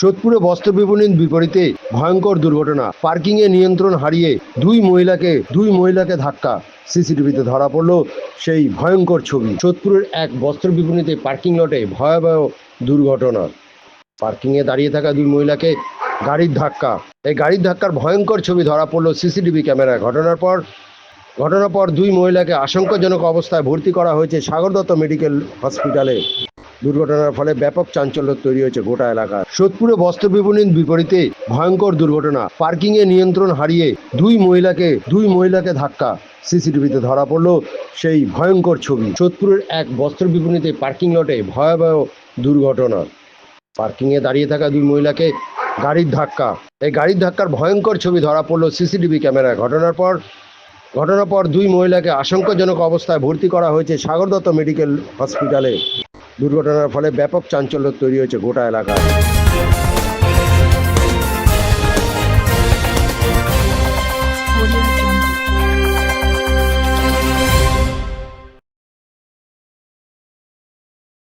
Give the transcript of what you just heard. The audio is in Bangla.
সোদপুরে বস্ত্র বিপণীর বিপরীতে ভয়ঙ্কর দুর্ঘটনা। পার্কিং এ নিয়ন্ত্রণ হারিয়ে দুই মহিলাকে দুই মহিলাকে ধাক্কা। সিসিটিভিতে ধরা পড়ল সেই ভয়ঙ্কর ছবি। সোদপুরের এক বস্ত্র বিপণীতে পার্কিং লটে ভয়াবহ দুর্ঘটনা। পার্কিং এ দাঁড়িয়ে থাকা দুই মহিলাকে গাড়ির ধাক্কা। এই গাড়ির ধাক্কার ভয়ঙ্কর ছবি ধরা পড়ল সিসিটিভি ক্যামেরায়। ঘটনার পর ঘটনার পর দুই মহিলাকে আশঙ্কাজনক অবস্থায় ভর্তি করা হয়েছে সাগর দত্ত মেডিকেল হসপিটালে। দুর্ঘটনার ফলে ব্যাপক চাঞ্চল্য তৈরি হয়েছে গোটা এলাকায়। সোদপুরে বস্ত্র বিপণীর বিপরীতে ভয়ঙ্কর দুর্ঘটনা। পার্কিং এ নিয়ন্ত্রণ হারিয়ে দুই মহিলাকে দুই মহিলাকে ধাক্কা। সিসিটিভিতে ধরা পড়ল সেই ভয়ঙ্কর ছবি। সোদপুরের এক বস্ত্র বিপণীতে পার্কিং লটে ভয়াবহ দুর্ঘটনা। পার্কিং এ দাঁড়িয়ে থাকা দুই মহিলাকে গাড়ির ধাক্কা। এই গাড়ির ধাক্কার ভয়ঙ্কর ছবি ধরা পড়ল সিসিটিভি ক্যামেরায়। ঘটনার পর ঘটনার পর দুই মহিলাকে আশঙ্কাজনক অবস্থায় ভর্তি করা হয়েছে সাগর দত্ত মেডিকেল হসপিটালে। দুর্ঘটনার ফলে ব্যাপক চাঞ্চল্য তৈরি হয়েছে গোটা এলাকায়।